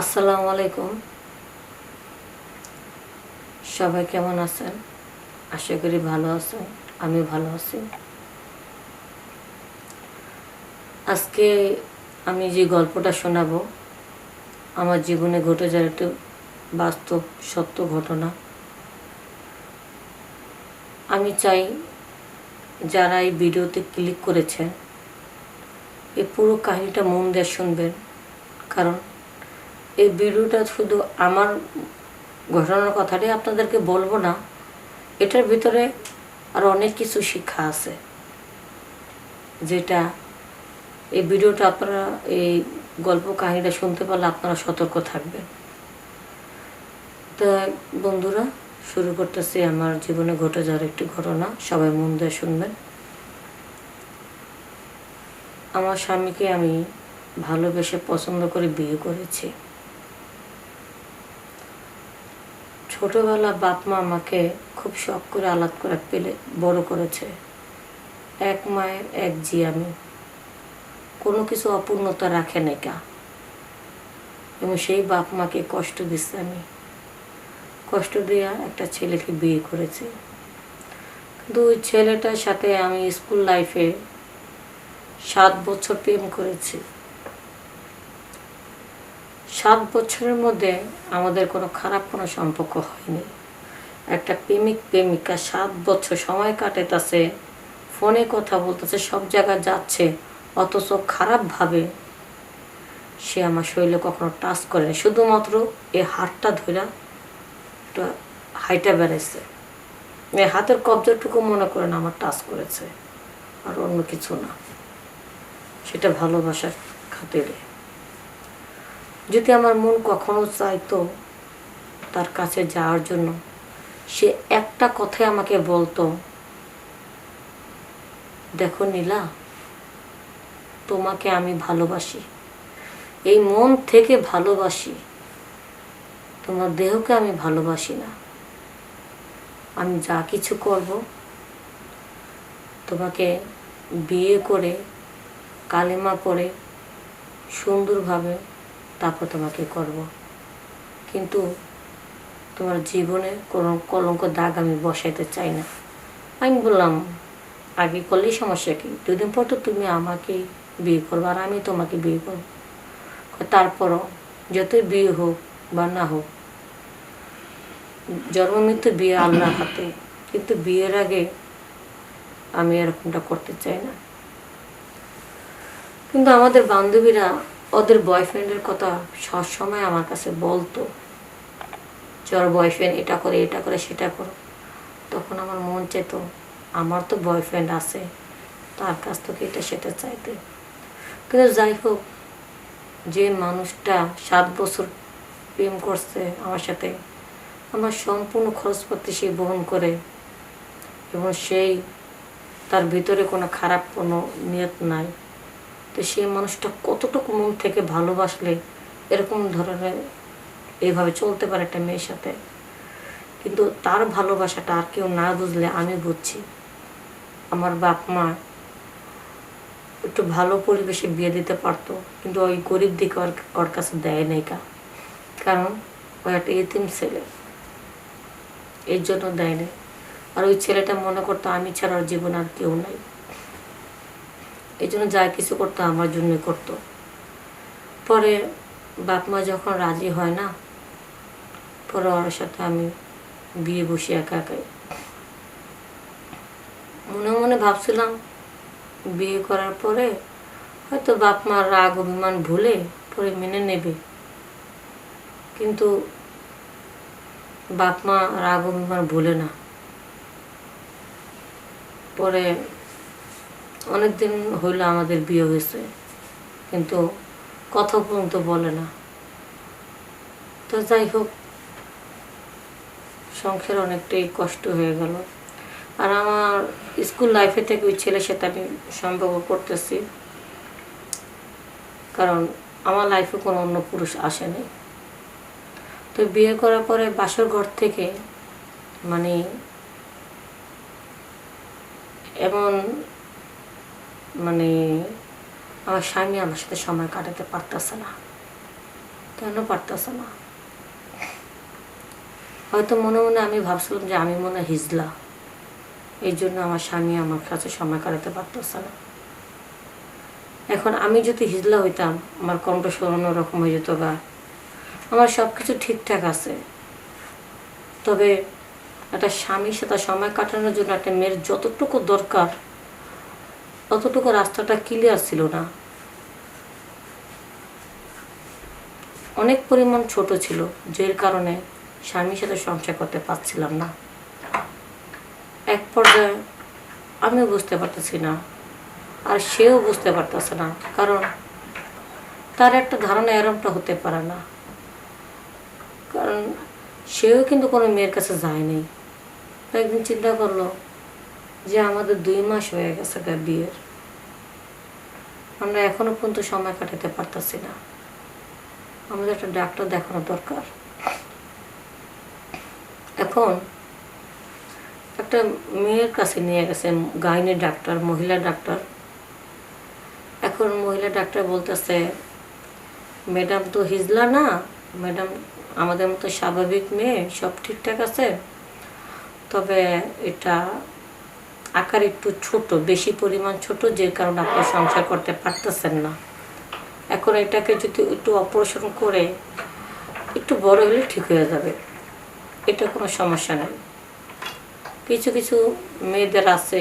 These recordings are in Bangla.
আসসালামু আলাইকুম। সবাই কেমন আছেন? আশা করি ভালো আছেন আমি ভালো আছি। আজকে আমি যে গল্পটা শোনাবো, আমার জীবনে ঘটে যাওয়ার একটু বাস্তব সত্য ঘটনা। আমি চাই যারা এই ভিডিওতে ক্লিক করেছেন এই পুরো কাহিনীটা মন দিয়ে শুনবেন, কারণ এই ভিডিওটা শুধু আমার ঘটনার কথাটাই আপনাদেরকে বলব না, এটার ভিতরে আর অনেক কিছু শিক্ষা আছে। যেটা এই ভিডিওটা আপনারা, এই গল্প কাহিনীটা শুনতে পারলে আপনারা সতর্ক থাকবেন। তা বন্ধুরা, শুরু করতেছি আমার জীবনে ঘটে যাওয়ার একটি ঘটনা, সবাই মন দিয়ে শুনবেন। আমার স্বামীকে আমি ভালোবেসে পছন্দ করে বিয়ে করেছি। ছোটবেলা বাপ মা আমাকে খুব শখ করে আলাদ করে পেলে বড় করেছে। এক মায়ের, এক জি আমি কোনো কিছু অপূর্ণতা রাখে নাই কা। এবং সেই বাপ মাকে কষ্ট দিচ্ছে আমি। কষ্ট দেওয়া একটা ছেলেকে বিয়ে করেছি। কিন্তু ওই ছেলেটার সাথে আমি স্কুল লাইফে সাত বছর প্রেম করেছি। সাত বছরের মধ্যে আমাদের কোনো খারাপ কোনো সম্পর্ক হয়নি। একটা প্রেমিক, প্রেমিকা সাত বছর সময় কাটাইতেছে, ফোনে কথা বলতেছে, সব জায়গায় যাচ্ছে, অথচ খারাপভাবে সে আমার শরীরে কখনো টাচ করেনি শুধুমাত্র এই হাতটা ধরে একটা হাইটা বেড়াইছে। এই হাতের কবজাটুকু মনে করেন আমার টাচ করেছে, আর অন্য কিছু না। সেটা ভালোবাসার খাতিরে। যদি আমার মন কখনো চাইতো তার কাছে যাওয়ার জন্য, সে একটা কথাই আমাকে বলতো, দেখো নীলা, তোমাকে আমি ভালোবাসি। এই মন থেকে ভালোবাসি, তোমার দেহকে আমি ভালোবাসি না। আমি যা কিছু করব, তোমাকে বিয়ে করে, কালেমা করে সুন্দরভাবে তারপর তোমাকে করব। কিন্তু তোমার জীবনে কোনো কলঙ্ক দাগ আমি বসাইতে চাই না। আমি বললাম, আগে করলেই সমস্যা কি? দুদিন পর তো তুমি আমাকে বিয়ে করব আর আমি তোমাকে বিয়ে করব। তারপরও যতই বিয়ে হোক বা না হোক, জন্ম মৃত্যু বিয়ে আল্লাহর হাতে। কিন্তু বিয়ের আগে আমি এরকমটা করতে চাই না। কিন্তু আমাদের বান্ধবীরা ওদের বয়ফ্রেন্ডের কথা সবসময় আমার কাছে বলতো। যে ওর বয়ফ্রেন্ড এটা করে এটা করে, সেটা করো। তখন আমার মন চেত আমার তো বয়ফ্রেন্ড আছে, তার কাছ থেকে এটা সেটা চাইতে। কিন্তু যাই হোক, যে মানুষটা সাত বছর প্রেম করছে আমার সাথে, আমার সম্পূর্ণ খরচপত্র সে বহন করে এবং সেই তার ভিতরে কোনো খারাপ কোনো নিয়ত নাই। তো সেই মানুষটা কতটুকু মন থেকে ভালোবাসলে এরকম ধরনের এইভাবে চলতে পারে একটা মেয়ের সাথে? কিন্তু তার ভালোবাসাটা আর কেউ না বুঝলে আমি বুঝছি। আমার বাপ মা একটু ভালো পরিবেশে বিয়ে দিতে পারতো, কিন্তু ওই গরিব দিকে ওর কাছে দেয় নাই কা। কারণ ওই একটা এতিম ছেলে, এর জন্য দেয় নাই। আর ওই ছেলেটা মনে করতো, আমি ছাড়া জীবন আর কেউ নাই। এই জন্য যা কিছু করতো আমার জন্যই করতো। পরে বাপ মা যখন রাজি হয় না, পরে ওর সাথে আমি বিয়ে বসি একা একাই। মনে মনে ভাবছিলাম, বিয়ে করার পরে হয়তো বাপ মার রাগ, অভিমান ভুলে পরে মেনে নেবে। কিন্তু বাপ মা রাগ, অভিমান ভুলে না। পরে অনেক দিন হইল আমাদের বিয়ে হয়েছে, কিন্তু কথা পর্যন্ত বলে না। তো যাই হোক, সংসার অনেকটাই কষ্ট হয়ে গেল। আর আমার স্কুল লাইফে থেকে ওই ছেলের সাথে আমি সম্পর্ক করতেছি, কারণ আমার লাইফে কোনো অন্য পুরুষ আসেনি তো বিয়ে করার পরে বাসর ঘর থেকে মানে এমন মানে আমার স্বামী আমার সাথে সময় কাটাতে পারতেছে না। কেন পারতেছে না? হয়তো মনে মনে আমি ভাবছিলাম যে আমি মনে হিজলা। এই জন্য আমার স্বামী আমার কাছে সময় কাটাতে পারতেছে না। এখন আমি যদি হিজলা হইতাম, আমার কণ্ঠস্বর অন্যরকম হয়ে যেত গা। আমার সব কিছু ঠিকঠাক আছে। তবে একটা স্বামীর সাথে সময় কাটানোর জন্য একটা মেয়ের যতটুকু দরকার ততটুকু রাস্তাটা ক্লিয়ার ছিল না। অনেক পরিমাণ ছোট ছিল, যের কারণে স্বামীর সাথে সংসার করতে পারছিলাম না। এক পর্যায়ে আমি বুঝতে পারতেছি না, আর সেও বুঝতে পারতেছে না, কারণ তার একটা ধারণা এরমটা হতে পারে না। কারণ সেও কিন্তু কোনো মেয়ের কাছে যায়নি একদিন চিন্তা করল যে আমাদের দুই মাস হয়ে গেছে গা বিয়ের। আমরা এখনও পর্যন্ত সময় কাটাতে পারতেছি না। আমাদের একটা ডাক্তার দেখানো দরকার। এখন একটা মেয়ের কাছে নিয়ে গেছে গাইনি ডাক্তার, মহিলা ডাক্তার। এখন মহিলা ডাক্তার বলতেছে, ম্যাডাম তো হিজলা না, ম্যাডাম আমাদের মতো স্বাভাবিক মেয়ে, সব ঠিকঠাক আছে। তবে এটা আকার একটু ছোট, বেশি পরিমাণ ছোট, যে কারণে আপনি সংসার করতে পারতেছেন না। এখন এটাকে যদি একটু অপারেশন করে, একটু বড় হলে ঠিক হয়ে যাবে। এটা কোনো সমস্যা নেই। কিছু কিছু মেয়েদের আছে,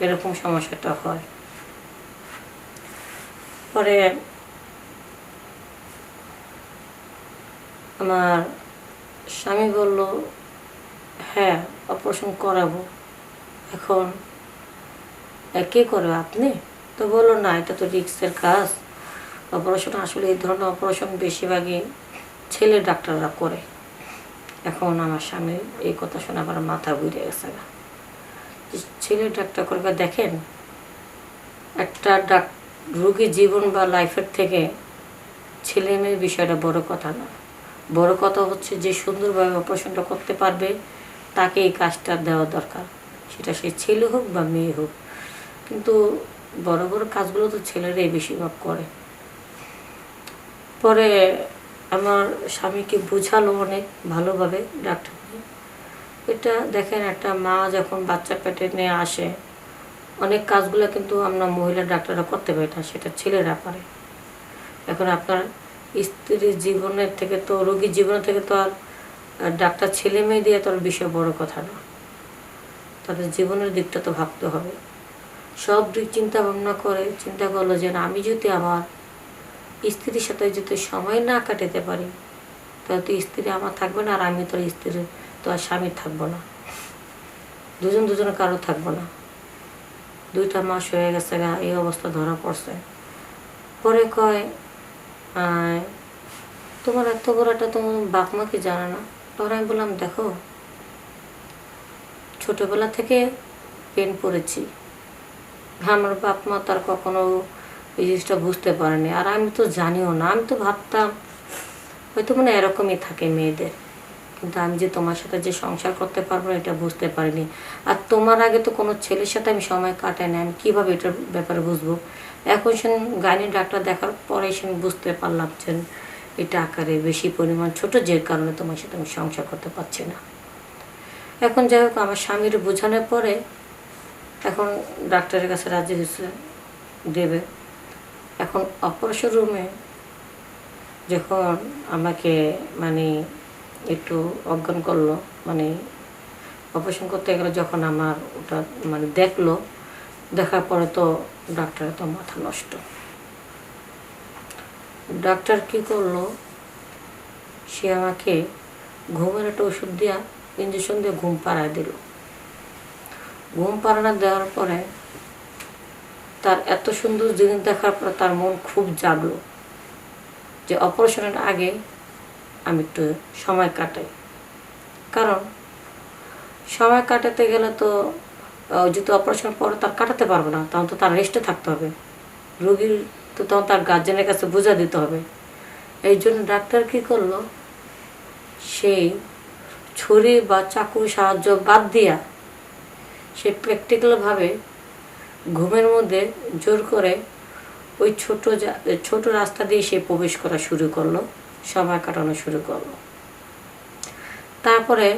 এরকম সমস্যাটা হয়। পরে আমার স্বামী বলল হ্যাঁ অপারেশন করাবো। এখন কে করবে আপনি? তো বলল, না, এটা তো রিক্সের কাজ। অপারেশন আসলে এই ধরনের অপারেশন বেশিরভাগই ছেলে ডাক্তাররা করে। এখন আমার স্বামী এই কথা শুনে আমার মাথা ঘুরে গেছে না ছেলে ডাক্তার করে বা দেখেন, একটা ডাক রোগীর জীবন বা লাইফের থেকে ছেলে মেয়ের বিষয়টা বড় কথা না। বড় কথা হচ্ছে যে সুন্দরভাবে অপারেশনটা করতে পারবে, তাকে এই কাজটা দেওয়া দরকার। সেটা সে ছেলে হোক বা মেয়ে হোক। কিন্তু বড় বড় কাজগুলো তো ছেলেরাই বেশিরভাগ করে। পরে আমার স্বামীকে বোঝালো অনেক ভালোভাবে ডাক্তার এটা দেখেন, একটা মা যখন বাচ্চা পেটে নিয়ে আসে, অনেক কাজগুলো কিন্তু আমরা মহিলা ডাক্তাররা করতে পারি না, সেটা ছেলেরা পারে এখন আপনার স্ত্রীর জীবনের থেকে তো, রোগীর জীবনের থেকে তো আর ডাক্তার ছেলে মেয়ে দিয়ে তো আর বিষয় বড় কথা না। তাদের জীবনের দিকটা তো ভাবতে হবে। সব দিক চিন্তা ভাবনা করে, চিন্তা করল যে আমি যদি আমার স্ত্রীর সাথে যদি সময় না কাটাতে পারি, তাহলে তো স্ত্রী আমার থাকবে না আর আমি তোর স্ত্রীর তো আর স্বামীর থাকব না। দুজন দুজনে কারও থাকব না। দুইটা মাস হয়ে গেছে গা, এই অবস্থা ধরা পড়ছে। পরে কয় তোমার এত বড় একটা তোমার বাপ জানে না? তখন আমি বললাম, দেখো, ছোটবেলা থেকে পেন পড়েছি আমার বাপ মা তার কখনো এই জিনিসটা বুঝতে পারেনি। আর আমি তো জানিও না, আমি তো ভাবতাম, হয়তো মানে এরকমই থাকে মেয়েদের। কিন্তু আমি যে তোমার সাথে যে সংসার করতে পারব এটা বুঝতে পারিনি। আর তোমার আগে তো কোনো ছেলের সাথে আমি সময় কাটাই না আমি কীভাবে এটার ব্যাপারে বুঝব? এখন সে গাইনি ডাক্তার দেখার পরে সে আমি বুঝতে পারলাম যে এটা আকারে বেশি পরিমাণ ছোট, যে কারণে তোমার সাথে আমি সংসার করতে পারছি না। এখন যাই হোক, আমার স্বামীর বোঝানোর পরে এখন ডাক্তারের কাছে রাজি হয়েছে, দেবে। এখন অপারেশন রুমে যখন আমাকে মানে একটু অজ্ঞান করল মানে অপারেশন করতে গেলে, যখন আমার ওটা মানে দেখল, দেখার পরে তো ডাক্তারের তো মাথা নষ্ট। ডাক্তার কি করল, সে আমাকে ঘুমের একটা ওষুধ দিয়া ইঞ্জেকশন দিয়ে ঘুম পাড়ায় দিল। ঘুম পাড়ানো দেওয়ার পরে তার এত সুন্দর জিনিস দেখার পরে তার মন খুব জাগলো যে অপারেশনের আগে আমি একটু সময় কাটাই। কারণ সময় কাটাতে গেলে তো যদি অপারেশন পরে তার কাটাতে পারব না, তখন তো তার রেস্টে থাকতে হবে। রোগীর তো তখন তার গার্জেনের কাছে বোঝা দিতে হবে। এই জন্য ডাক্তার কী করল? সেই ছুরি বা চাকুর সাহায্য বাদ দিয়া সে প্র্যাকটিক্যালভাবে ঘুমের মধ্যে জোর করে ওই ছোট ছোট রাস্তা দিয়ে সে প্রবেশ করা শুরু করল, সময় কাটানো শুরু করল। তারপরে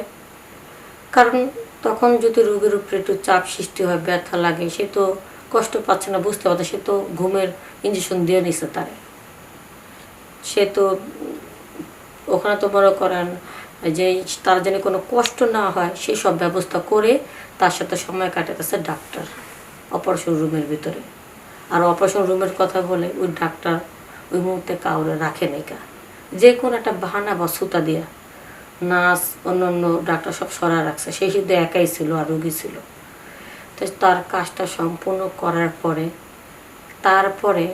কারণ তখন যদি রোগের উপরে একটু চাপ সৃষ্টি হয়, ব্যথা লাগে, সে তো কষ্ট পাচ্ছে না, বুঝতে পারছে সে তো ঘুমের ইঞ্জেকশন দিয়ে নিছে তারে। সে তো, ওখানে তো মনে করেন যে তার যেন কোনো কষ্ট না হয় সেই সব ব্যবস্থা করে তার সাথে সময় কাটাতেছে ডাক্তার অপারেশন রুমের ভিতরে। আর অপারেশন রুমের কথা বলে ওই ডাক্তার ওই মুহূর্তে কাউরে রাখে নাই কা। যে কোনো একটা বাহানা বা সুতা দিয়া নার্স অন্য অন্য ডাক্তার সব সরা রাখছে। সেই শুধু একাই ছিল আর রুগী ছিল। তো তার কাজটা সম্পূর্ণ করার পরে, তারপরে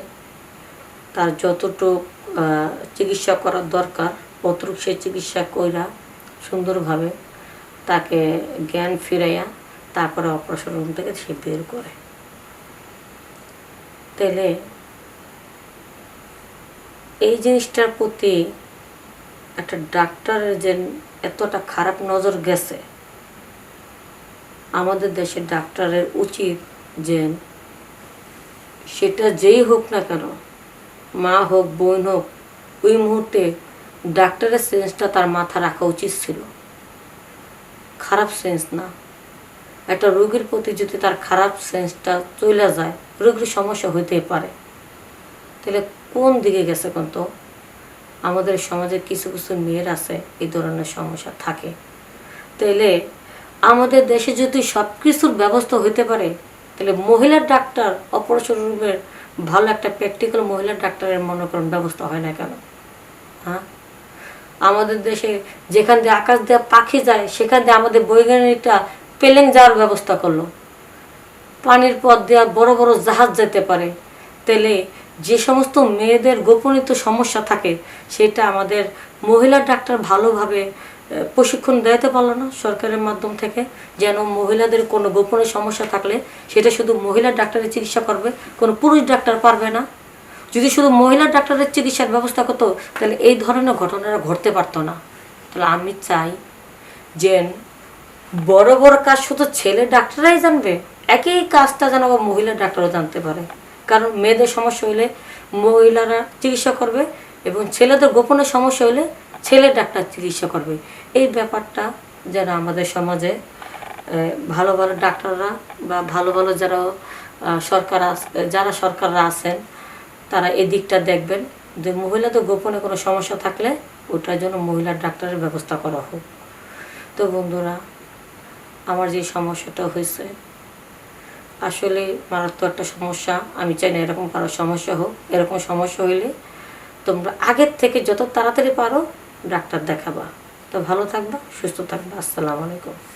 তার যতটুক চিকিৎসা করার দরকার অতটুক সে চিকিৎসা কইরা সুন্দরভাবে তাকে জ্ঞান ফিরাইয়া তারপরে অপারেশন রুম থেকে সে বের করে। তাহলে এই জিনিসটার প্রতি একটা ডাক্তারের যে এতটা খারাপ নজর গেছে, আমাদের দেশের ডাক্তারের উচিত যে সেটা যেই হোক না কেন, মা হোক, বোন হোক, ওই মুহূর্তে ডাক্তারের সেন্সটা তার মাথা রাখা উচিত ছিল। খারাপ সেন্স না। একটা রোগীর প্রতি যদি তার খারাপ সেন্সটা চলে যায়, রোগীর সমস্যা হইতেই পারে। তাহলে কোন দিকে গেছে কোন তো? আমাদের সমাজে কিছু কিছু মেয়ের আছে, এই ধরনের সমস্যা থাকে। তাইলে আমাদের দেশে যদি সব কিছুর ব্যবস্থা হইতে পারে, তাহলে মহিলার ডাক্তার, অপারেশন রুমের ভালো একটা প্র্যাকটিক্যাল মহিলার ডাক্তারের মনে করেন ব্যবস্থা হয় না কেন? হ্যাঁ? আমাদের দেশে যেখান দিয়ে আকাশ দিয়ে পাখি যায়, সেখান দিয়ে আমাদের বৈজ্ঞানিকটা পেলেং যাওয়ার ব্যবস্থা করল। পানির পথ দেওয়া বড় বড় জাহাজ যেতে পারে। তাহলে যে সমস্ত মেয়েদের গোপনীত সমস্যা থাকে, সেটা আমাদের মহিলা ডাক্তার ভালোভাবে প্রশিক্ষণ দিতে পারল না সরকারের মাধ্যম থেকে, যেন মহিলাদের কোনো গোপনীয় সমস্যা থাকলে সেটা শুধু মহিলা ডাক্তারের চিকিৎসা করবে, কোনো পুরুষ ডাক্তার পারবে না। যদি শুধু মহিলা ডাক্তারের চিকিৎসার ব্যবস্থা করতো, তাহলে এই ধরনের ঘটনাটা ঘটতে পারতো না। তাহলে আমি চাই যে বড় বড় কাজ শুধু ছেলে ডাক্তাররাই জানবে, একই কাজটা যেন মহিলা ডাক্তারও জানতে পারে। কারণ মেয়েদের সমস্যা হলে মহিলারা চিকিৎসা করবে এবং ছেলেদের গোপনে সমস্যা হলে ছেলে ডাক্তার চিকিৎসা করবে। এই ব্যাপারটা যেন আমাদের সমাজে ভালো ভালো ডাক্তাররা বা ভালো ভালো যারা সরকার যারা সরকাররা আছেন তারা এই দিকটা দেখবেন। যে মহিলাদের গোপনে কোনো সমস্যা থাকলে ওটার জন্য মহিলার ডাক্তারের ব্যবস্থা করা হোক। তো বন্ধুরা, আমার যে সমস্যাটা হয়েছে, আসলে মারাত্মক একটা সমস্যা। আমি চাই না এরকম কারও সমস্যা হোক। এরকম সমস্যা হইলে তোমরা আগের থেকে যত তাড়াতাড়ি পারো, ডাক্তার দেখাবা। তো ভালো থাকবা, সুস্থ থাকবা। আসসালামু আলাইকুম।